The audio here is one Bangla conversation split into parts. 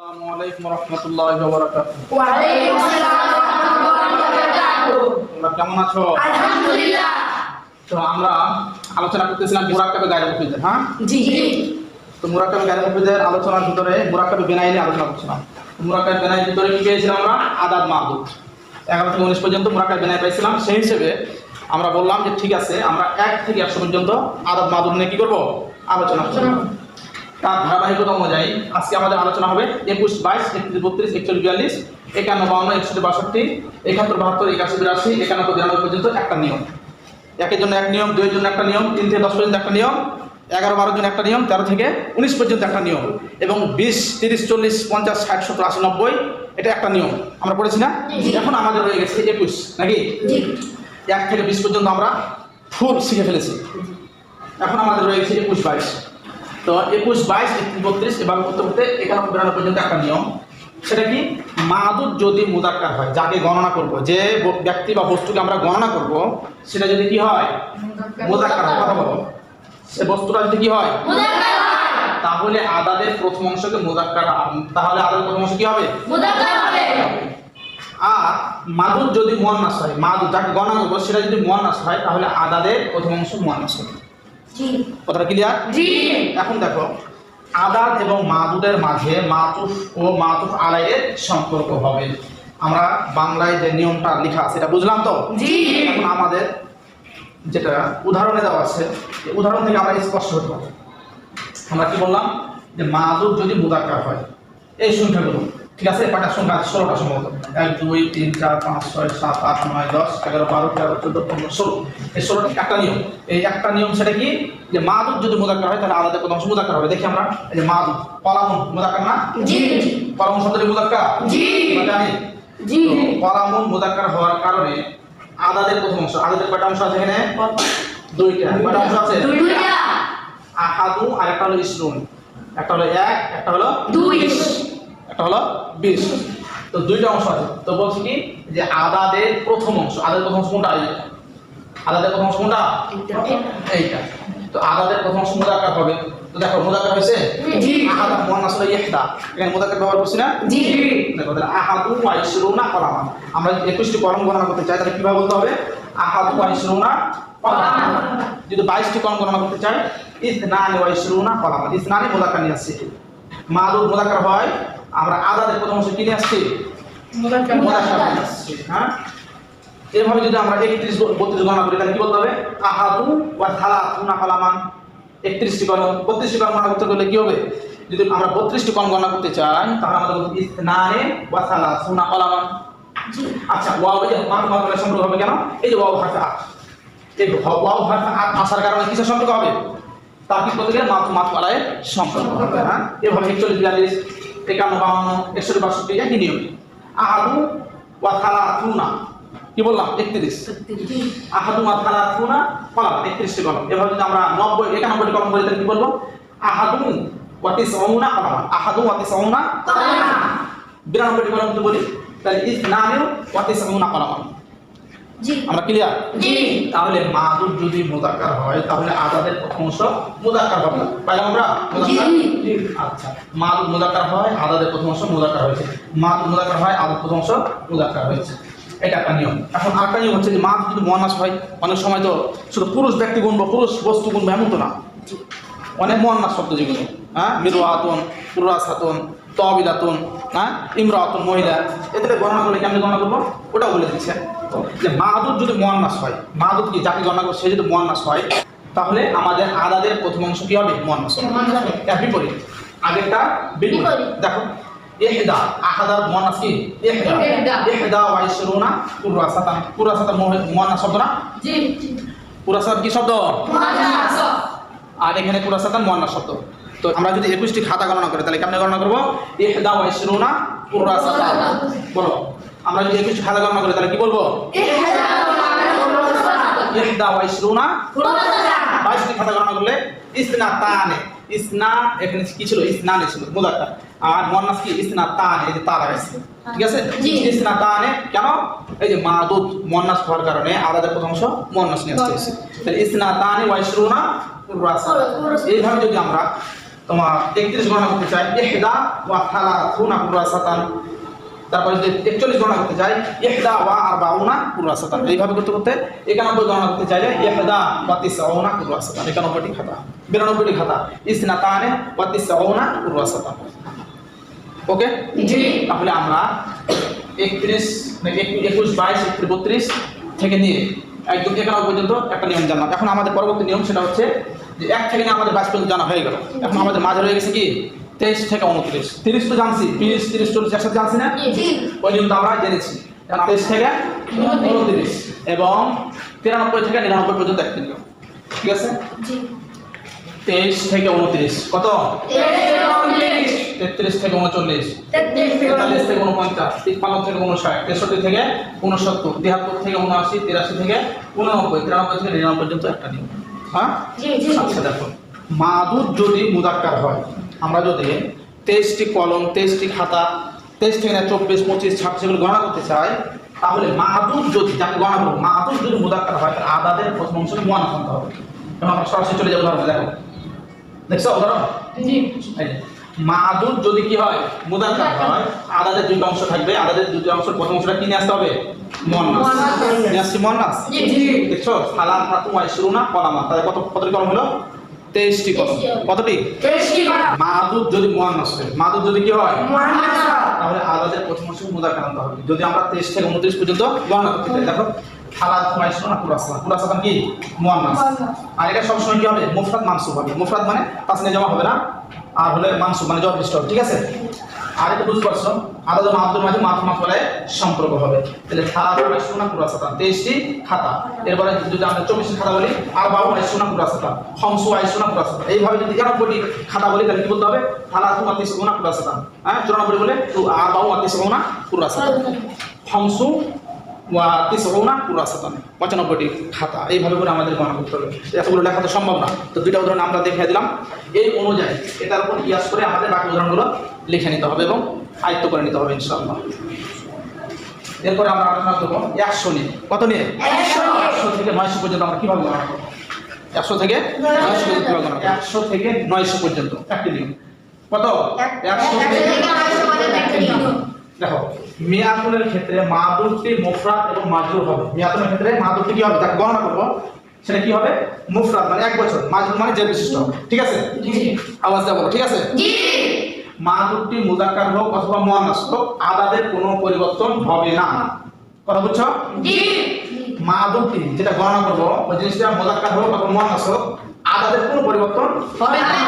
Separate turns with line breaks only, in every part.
তো আমরা আলোচনা করতেছিলাম হ্যাঁ জি
তো আলোচনার ভিতরে মুরাক্কাবে বেনাইনি আলোচনা করছিলাম মুরাক্কাবে বেনাইয়ের ভিতরে কি পেয়েছিলাম আমরা আদাব মাহদুদ এগারো থেকে উনিশ পর্যন্ত মুরাক্কাবে বেনাই পেয়েছিলাম সেই হিসেবে আমরা বললাম যে ঠিক আছে আমরা এক থেকে একশো পর্যন্ত আদাব মাহদুদ নিয়ে কি করবো আলোচনা করবো তার ধারাবাহিকতা অনুযায়ী আজকে আমাদের আলোচনা হবে একুশ বাইশ একত্রিশ বত্রিশ একচল্লিশ বিয়াল্লিশ একান্ন বাউন্ন একষট্টি বাষট্টি একাত্তর বাহাত্তর একাশি বিরাশি একানব্বই বিরানব্বই পর্যন্ত একটা নিয়ম একের জন্য এক নিয়ম দুইয়ের জন্য একটা নিয়ম তিন থেকে দশ পর্যন্ত একটা নিয়ম এগারো বারো জন একটা নিয়ম তেরো থেকে উনিশ পর্যন্ত একটা নিয়ম এবং বিশ তিরিশ চল্লিশ পঞ্চাশ ষাট সত্তর আশি নব্বই এটা একটা নিয়ম আমরা পড়েছি না এখন আমাদের রয়ে গেছে একুশ নাকি এক থেকে বিশ পর্যন্ত আমরা ফুল শিখে ফেলেছি এখন আমাদের রয়ে গেছে একুশ বাইশ তো একুশ বাইশ একত্রিশ বত্রিশ এবং হতে একানব্বই বিরানব্বই পর্যন্ত একটা নিয়ম সেটা কি মাদুর যদি মুদাক্কার হয় যাকে গণনা করব যে ব্যক্তি বা বস্তুকে আমরা গণনা করব সেটা যদি কি হয় মুদাক্কার হয় কথা বলো সে বস্তুটা যদি কি হয় তাহলে আদাদের প্রথম অংশকে মুদাক্কার তাহলে আদাদের প্রথম অংশ কি হবে আর মাদুর যদি মোয়ান্নাস হয় মাদুর যাকে গণনা করবো সেটা যদি মোয়ান্নাস হয় তাহলে আদাদের প্রথম অংশ মোয়ান্নাস হবে কথাটা ক্লিয়ার এখন দেখো আদাত এবং মাদুদের মাঝে মাতুফ ও মাতুফ আলাইয়ের সম্পর্ক হবে আমরা বাংলায় যে নিয়মটা লেখা সেটা বুঝলাম তো এখন আমাদের যেটা উদাহরণে দেওয়া আছে উদাহরণ থেকে আমরা স্পষ্ট হতে পারি আমরা কি বললাম যে মাদুর যদি মুদাকার হয় এই সংখ্যাগুলো ঠিক আছে পাটার সংখ্যা ষোলোটা সম্ভবত এক দুই তিন চার পাঁচ ছয় সাত আট নয় দশ এগারো বারো তেরো চোদ্দো পনেরো ষোলো এই ষোলোটা একটা নিয়ম এই একটা নিয়ম সেটা কি যে মা দুধ যদি মোদাকার হয় তাহলে আলাদা কোনো অংশ মোদাকার হবে দেখি আমরা এই যে মা দুধ পলামন মোদাকার না পলামন শব্দটি মোদাক্কা জানি পলামন মোদাক্কার হওয়ার কারণে আদাদের প্রথম অংশ আদাদের কয়টা অংশ আছে এখানে দুইটা কয়টা অংশ আছে আহাদু আর একটা হলো ইসরুন একটা হলো এক একটা
হলো দুই
একটা হলো বিশ তো দুইটা অংশ আছে তো বলছি কি যে আদাদের প্রথম অংশ আদাদের প্রথম অংশ কোনটা আদাদের প্রথম অংশ কোনটা এইটা তো আদাদের প্রথম অংশ মোদাকার হবে তো দেখো মোদাকার হয়েছে আহাদা মন আসলে ইহদা এখানে মোদাকার ব্যবহার করছি না
জি দেখো তাহলে
আহাদু আইসরুনা কলামান আমরা একুশটি কলম গণনা করতে চাই তাহলে কিভাবে বলতে হবে আহাদু আইসরুনা কলামান যদি বাইশটি কলম গণনা করতে চাই ইসনানি আইসরুনা কলামান ইসনানি মোদাকার নিয়ে আসছে মাদুর মোদাকার হয় আমরা আদাতে প্রথম অংশ কিনে আসছি হ্যাঁ এভাবে যদি আমরা একত্রিশ বত্রিশ গণনা করি তাহলে কি বলতে হবে আহাতু বা থালা তুনা ফালামান একত্রিশটি কর্ম বত্রিশটি কর্ম গণনা করতে করলে কি হবে যদি আমরা বত্রিশটি কর্ম গণনা করতে চাই তাহলে আমাদের ইসনানে বা থালা তুনা ফালামান আচ্ছা ওয়াও এই মান মাত্রা সম্পর্ক হবে কেন এই যে ওয়াও ভাষা এই ওয়াও ভাষা আসার কারণে কিসের সম্পর্ক হবে কি গেলে পদ্ধতির মাত মাত্রায় সম্পর্ক হবে হ্যাঁ এভাবে একচল্লিশ বিয়াল্লিশ একান্ন বাউন্ন একশো বাষট্টি একই নিয়মে আহাদু ওয়া থুনা কি বললাম একত্রিশ আহাদু ওয়া থুনা কলাম একত্রিশটি কলম এভাবে যদি আমরা নব্বই একানব্বইটি কলম বলি তাহলে কি বলবো আহাদু ওয়া তিসউনা কলাম আহাদু ওয়া তিসউনা বিরানব্বইটি কলম যদি বলি তাহলে ইসনানে ওয়া তিসউনা কলাম আমরা ক্লিয়ার
তাহলে মাদুর
যদি মোদাকার হয় তাহলে আদাদের প্রথম অংশ মোদাকার হবে পাইলাম আমরা আচ্ছা মাদুর মোদাকার হয় আদাদের প্রথম অংশ মোদাকার হয়েছে মাদুর মোদাকার হয় আজাদ প্রথম অংশ মোদাকার হয়েছে এটা একটা নিয়ম এখন আর একটা নিয়ম হচ্ছে যে মা যদি মহানাস হয় অনেক সময় তো শুধু পুরুষ ব্যক্তিগুণ বা পুরুষ বস্তু গুনবো এমন তো না অনেক মহানাস শব্দ যেগুলো হ্যাঁ মিরু আতন পুরাস আতন তবিলাতুন হ্যাঁ ইমরাত মহিলা এদের গণনা করলে আমি গণনা করবো ওটাও বলে দিচ্ছে যে মাহাদুদ যদি মোয়ান্নাস হয় মাহাদুদ কি যাকে গণনা করবো সে যদি মোয়ান্নাস হয় তাহলে আমাদের আদাদের প্রথম অংশ
কী হবে মোয়ান্নাস এর
বিপরীত আগেরটা বিপরীত দেখো ইহদা আহাদার মোয়ান্নাস কি ইহদা ইহদা ওয়াইশরুনা কুরাসাতান কুরাসাতান
মোয়ান্নাস শব্দ না জি কুরাসাত কি শব্দ
আর এখানে কুরাসাতান মোয়ান্নাস শব্দ তো আমরা যদি একুশটি খাতা গণনা করি তাহলে কেমন গণনা করবো বলো আমরা যদি একুশটি খাতা গণনা করি তাহলে কি বলবো বাইশটি খাতা গণনা করলে ইসনা তানে ইসনা এখানে কি ছিল ছিল আর মন্নাস কি ইসনা তানে এই যে তারা ঠিক আছে ইসনা তানে কেন এই যে মাদুদ মন্নাস হওয়ার কারণে আলাদা প্রথম অংশ মন্নাস নিয়ে আসছে ইসনা তানে ওয়াইশরুনা এইভাবে যদি আমরা তোমার তেত্রিশ গণনা করতে চাই এহদা ওয়া থালা থুনা কুরাসাতান তারপরে যদি একচল্লিশ গণনা করতে চাই এহদা ওয়া আর বাউনা কুরাসাতান এইভাবে করতে করতে একানব্বই গণনা করতে চাইলে এহদা ওয়া তিসাউনা কুরাসাতান একানব্বইটি খাতা বিরানব্বইটি খাতা ইসনাতানে ওয়া তিসাউনা কুরাসাতান ওকে তাহলে আমরা একত্রিশ মানে একুশ বাইশ একত্রিশ বত্রিশ থেকে নিয়ে একদম এগারো পর্যন্ত একটা নিয়ম জানলাম এখন আমাদের পরবর্তী নিয়ম সেটা হচ্ছে যে এক থেকে না আমাদের বাইশ পর্যন্ত জানা হয়ে গেল এখন আমাদের মাঝে রয়ে গেছে কি তেইশ থেকে উনত্রিশ তিরিশ তো জানছি তিরিশ তিরিশ চল্লিশ একসাথে জানছি না ওই জন্য আমরা জেনেছি তেইশ থেকে উনত্রিশ এবং তিরানব্বই থেকে নিরানব্বই পর্যন্ত একদিন ঠিক আছে তেইশ থেকে উনত্রিশ
কত তেত্রিশ থেকে উনচল্লিশ তেতাল্লিশ থেকে উনপঞ্চাশ তিপ্পান্ন থেকে উনষাট তেষট্টি থেকে উনসত্তর তিয়াত্তর থেকে উনআশি তিরাশি থেকে উননব্বই তিরানব্বই থেকে নিরানব্বই পর্যন্ত একটা নিয়ম হ্যাঁ আচ্ছা দেখো মাদুর যদি মুদাক্কার হয় আমরা যদি তেইশটি কলম তেইশটি খাতা তেইশ থেকে মানে না চব্বিশ পঁচিশ ছাব্বিশ এগুলো গণনা করতে চাই তাহলে মাদুর যদি যাকে গণনা করবো মাদুর যদি মুদাক্কার হয় তাহলে আদাদের প্রথম অংশ মোয়ানা হবে এবং আমরা সরাসরি চলে যাবো দেখো দেখছো ধরো মাদুর যদি কি হয় মুদাক্কার হয় আদাদের দুটো অংশ থাকবে আদাদের দুটো অংশ প্রথম অংশটা কি নিয়ে আসতে হবে দেখছো সালাম কলামা তাহলে কত কলম হলো তেইশটি কলম কতটি মাদুর যদি যদি কি হয় তাহলে আদাদের প্রথম অংশ মুদাক্কার হবে যদি আমরা তেইশ থেকে উনত্রিশ পর্যন্ত গণনা করতে চাই দেখো খালাত তোমায় কি মুয়ান্নাস আর এটা সবসময় কি হবে মুফরাদ মানসুব হবে মুফরাদ মানে নিয়ে জমা হবে না আর হলে মাংস মানে জব স্টল ঠিক আছে আর এটা বুঝতে পারছো আদাদ মাহাতুর মাঝে মাথা বলে সম্পর্ক হবে তাহলে খাতা হবে সোনা কুরাসাতা তেইশটি খাতা এরপরে যদি আমরা চব্বিশটি খাতা বলি আর বাবু আই সোনা কুরাসাতা হমসু আই সোনা কুরাসাতা এইভাবে যদি একানব্বইটি খাতা বলি তাহলে কি বলতে হবে থালা হ্যাঁ? তু আতি সোনা কুরাসাতা হ্যাঁ চুরানব্বই বলে আর বাবু আতি সোনা কুরাসাতা হংসু ওয়া তিসরোনা পঁচানব্বইটি খাতা এইভাবে করে আমাদের গণনা করতে হবে এতগুলো লেখা তো সম্ভব না তো দুইটা উদাহরণ আমরা দেখিয়ে দিলাম এই অনুযায়ী এটার উপর ইয়াস করে আমাদের বাকি উদাহরণগুলো লিখে নিতে হবে এবং আয়ত্ত করে নিতে হবে ইনশাআল্লাহ এরপরে আমরা আলোচনা করবো একশো নিয়ে কত নিয়ে একশো থেকে নয়শো পর্যন্ত আমরা কীভাবে গণনা করবো একশো থেকে নয়শো পর্যন্ত গণনা একশো থেকে নয়শো পর্যন্ত একটি নিয়ম কত একশো থেকে দেখো মিয়াতুনের ক্ষেত্রে মা মাদুরটি মুফরাদ এবং মাজরুর হবে মিয়াতুনের ক্ষেত্রে মা মাদুরটি কি হবে তাকে গণনা করবো সেটা কি হবে মুফরাদ মানে এক বছর মাজরুর মানে যে বিশিষ্ট ঠিক আছে আওয়াজ দেবো ঠিক আছে মা মাদুরটি মুজাক্কার হোক অথবা মুয়ানাস হোক আদাদের কোনো পরিবর্তন হবে না কথা বুঝছো মাদুরটি যেটা গণনা করবো ওই জিনিসটা মোদাকার হোক অথবা মুয়ানাস হোক আদাদের কোনো পরিবর্তন হবে না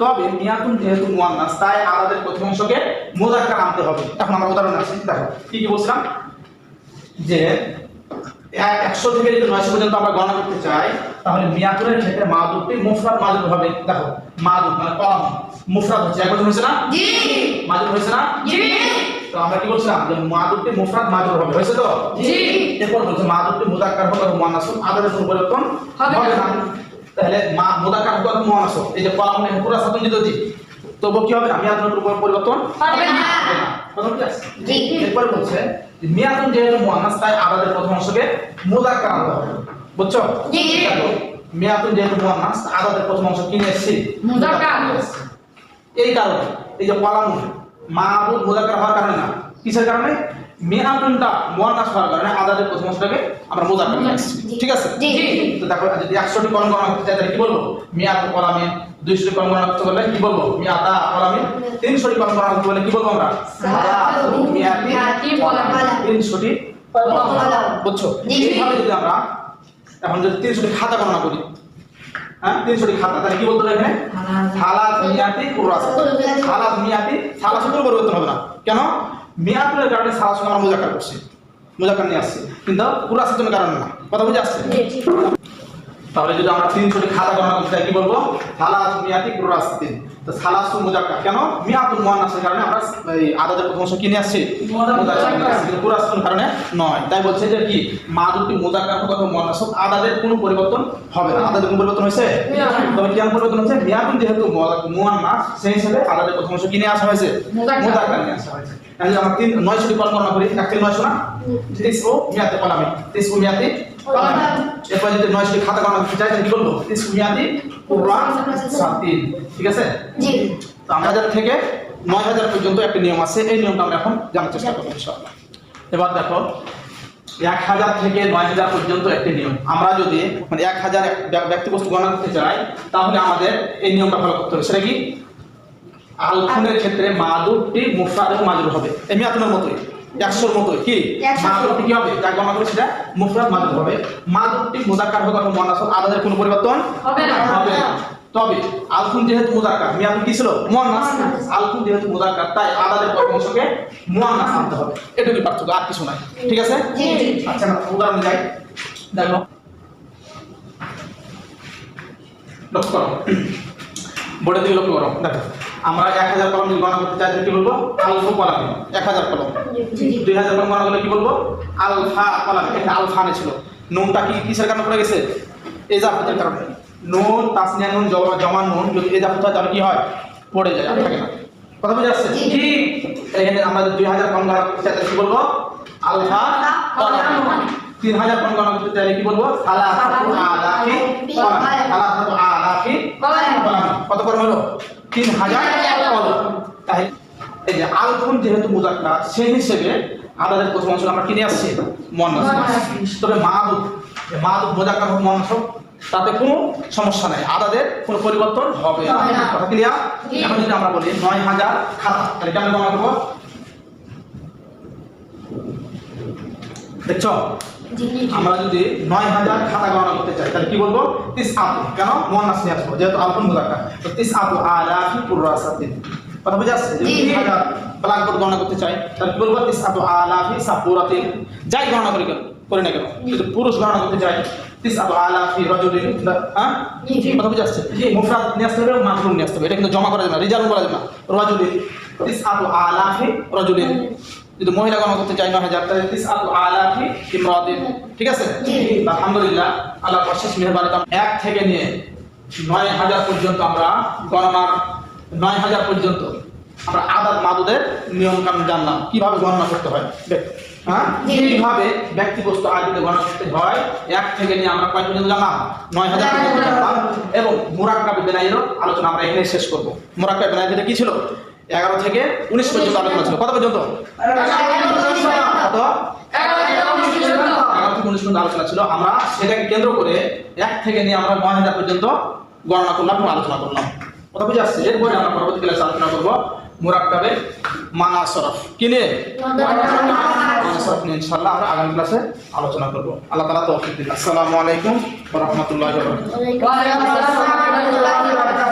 তবে নিয়াতুন যেহেতু মুয়ান্নাস তাই আদাদের প্রথম অংশকে মোজাক্কার আনতে হবে এখন আমরা উদাহরণ আসছি দেখো কি কি বলছিলাম যে একশো থেকে যদি নয়শো পর্যন্ত আমরা গণনা করতে চাই তাহলে মিয়াতুরের ক্ষেত্রে মাদুরটি মুফরাদ মাজুর হবে দেখো মাদুর মানে কলম মুফরাত হচ্ছে একজন হয়েছে না মাজুর হয়েছে না তো আমরা কি বলছিলাম যে মাদুরটি মুফরাদ মাদুর হবে হয়েছে তো এরপর বলছে মাদুরটি মুদাক্কার হবে মুয়ান্নাসুল আদারের পরিবর্তন হবে না তাহলে মা মোদাকার হতো মহানাস এই যে কলাম মানে পুরা সাধন যদি তবু কি হবে আমি আদনের উপর পরিবর্তন হবে না এরপর বলছে মিয়াদুন যেহেতু মহানাস তাই আমাদের প্রথম অংশকে মোদাকার হতে হবে বুঝছো মিয়াদুন যেহেতু মহানাস আমাদের প্রথম অংশ কিনে এসেছি মোদাকার এই কারণে এই যে কলাম মাহবুব মোদাকার হওয়ার কারণে না কিসের কারণে মেহাতুনটা মুয়ান্নাস হওয়ার কারণে আদাদের প্রথম অংশটাকে আমরা মোজাক ঠিক আছে তো দেখো যদি একশোটি কলম গণনা করতে চাই তাহলে কি বলবো মিয়াত কলামে 200টি কলম গণনা করতে বললে কি বলবো মিয়াতা কলামে 300টি কলম গণনা করতে বললে কি বলবো আমরা তিনশোটি মিয়াতি বুঝছো এইভাবে যদি আমরা এখন যদি তিনশোটি খাতা গণনা করি হ্যাঁ তিনশোটি খাতা তাহলে কি বলতো এখানে সালাত মিয়াতি কুরাস সালাত মিয়াতি সালাত সূত্র পরিবর্তন হবে না কেন মেয়াতুলের কারণে সারা সময় আমরা মোজাকার করছি মোজাকার নিয়ে আসছি কিন্তু পুরা সেজনের কারণে না কথা বুঝে আসছে তাহলে যদি আমরা তিন ছোট খালা গণনা করতে কি বলবো খালা মেয়াদি পুরো রাস্তা তো সালাসু মুজাক্কা কেন মিয়াতুল মুয়ান্নাসের কারণে আমরা এই আদাদের প্রথম সংখ্যা নিয়ে আসছি মুজাক্কার কারণে নয় তাই বলছে যে কি মাদুরটি মুজাক্কার কথা মুয়ান্নাস আদাদের কোনো পরিবর্তন হবে না আদাদের কোনো পরিবর্তন হয়েছে তবে কেন পরিবর্তন হয়েছে মিয়াতুল যেহেতু মুয়ান্নাস সেই হিসেবে আদাদের প্রথম সংখ্যা নিয়ে আসা হয়েছে মুজাক্কা নিয়ে আসা হয়েছে তাহলে আমরা তিন নয়শোটি কল্পনা করি এক থেকে নয়শো না তেইশ ও মিয়াতে কলামে তেইশ ও মিয়াতে এরপর যদি নয় খাতা কলম চাই কি বলবো ইসমিয়াদি কোরআন সাতিন ঠিক আছে তো আমাদের থেকে নয় হাজার পর্যন্ত একটা নিয়ম আছে এই নিয়মটা আমরা এখন জানার চেষ্টা করবো ইনশাআল্লাহ এবার দেখো এক হাজার থেকে নয় হাজার পর্যন্ত একটি নিয়ম আমরা যদি মানে এক হাজার ব্যক্তিগত গণনা করতে চাই তাহলে আমাদের এই নিয়মটা ফলো করতে হবে সেটা কি আলফুনের ক্ষেত্রে মাদুরটি মুফরাদ এবং মাজুর হবে এমনি আপনার মতোই একশোর মতো কি মাদুরটি কি হবে যা গণনা করে সেটা মুফরাদ মাদুর হবে মাদুরটি মুজাক্কার হোক অথবা মুয়ান্নাস আদাদের কোনো পরিবর্তন হবে না তবে আলফুন যেহেতু মুজাক্কার মিয়ান কি ছিল মুয়ান্নাস আলফুন যেহেতু মুজাক্কার তাই আদাদের পরিবর্তনকে মুয়ান্নাস আনতে হবে এটুকু পার্থক্য আর কিছু নাই ঠিক আছে আচ্ছা না উদাহরণ যাই দেখো লক্ষ্য করো বোর্ডের দিকে লক্ষ্য করো দেখো আমরা এক হাজার কলম গণনা করতে চাই কি বলবো আলফা কলাম এক হাজার কলম দুই হাজার কলম গণনা করলে কি বলবো আলফা কলাম এটা আলফা এনেছিল নুনটা কি কিসের কারণে পড়ে গেছে এজাফতের কারণে নুন তাসনিয়া নুন জমা নুন যদি এজাফত হয় তাহলে কি হয় পড়ে যায় থাকে না কথা বুঝে আসছে কি এখানে আমরা দুই হাজার কলম গণনা করতে চাই কি বলবো আলফা তিন হাজার কলম গণনা করতে চাইলে কি বলবো আলাফা আলাফি কত করে হলো তিন হাজার তাই আলফুন যেহেতু মুজাক্কা সেই হিসেবে আদাদের প্রথম অংশ আমরা কিনে আসছি মন্নাস তবে মাহাদুদ মাহাদুদ হোক মন্নাস তাতে কোনো সমস্যা নাই আদাদের কোনো পরিবর্তন হবে না কথা ক্লিয়ার এখন যদি আমরা বলি নয় হাজার খাতা তাহলে কেমন জমা দেবো দেখছ আমরা যদি নয় হাজার খাতা গণনা করতে চাই তাহলে কি বলবো তিস আপু কেন মোহান্নাস নিয়ে আসবো যেহেতু আলফুন মুজাক্কা তো তিস আপু আলাফি পুরাসাতিন কথা বুঝে আসছে যে তিন হাজার ব্ল্যাক বোর্ড গণনা করতে চাই তাহলে কি বলবো তিস আপু আলাফি সাপুরাতিন যাই গণনা করে কেন করে না কেন কিন্তু পুরুষ গণনা করতে চাই তিস আপু আলাফি রজলিন হ্যাঁ কথা বুঝে আসছে মুফরাদ নিয়ে আসতে হবে মাসরুম নিয়ে আসতে হবে এটা কিন্তু জমা করা যাবে না রিজার্ভ করা যাবে না রজলিন তিস আপু আলাফি রজলিন যদি মহিলা গণ করতে চাই নয় হাজার তাহলে তিসাতু ঠিক আছে আলহামদুলিল্লাহ আল্লাহ অশেষ মেহরবানি এক থেকে নিয়ে নয় হাজার পর্যন্ত আমরা গণনার নয় হাজার পর্যন্ত আমরা আদাত মাদুদের নিয়ম কানুন জানলাম কিভাবে গণনা করতে হয় হ্যাঁ এইভাবে ব্যক্তিগত আদিতে গণনা করতে হয় এক থেকে নিয়ে আমরা কয় পর্যন্ত জানলাম নয় হাজার পর্যন্ত এবং মুরাক্কা বেনাইয়েরও আলোচনা আমরা এখানে শেষ করবো মোরাক্কা বেনাইয়ের কি ছিল এগারো থেকে উনিশ পর্যন্ত আলোচনা ছিল কত পর্যন্ত উনিশ পর্যন্ত আলোচনা ছিল আমরা সেটাকে কেন্দ্র করে এক থেকে নিয়ে আমরা নয় হাজার পর্যন্ত গণনা করলাম এবং আলোচনা করলাম কথা বুঝে আসছে এরপরে আমরা পরবর্তী ক্লাসে আলোচনা করবো মুরাক্কাবে মানা সরফ কি নিয়ে ইনশাল্লাহ আমরা আগামী ক্লাসে আলোচনা করব আল্লাহ তালা তো দিন আসসালামু আলাইকুম রহমতুল্লাহ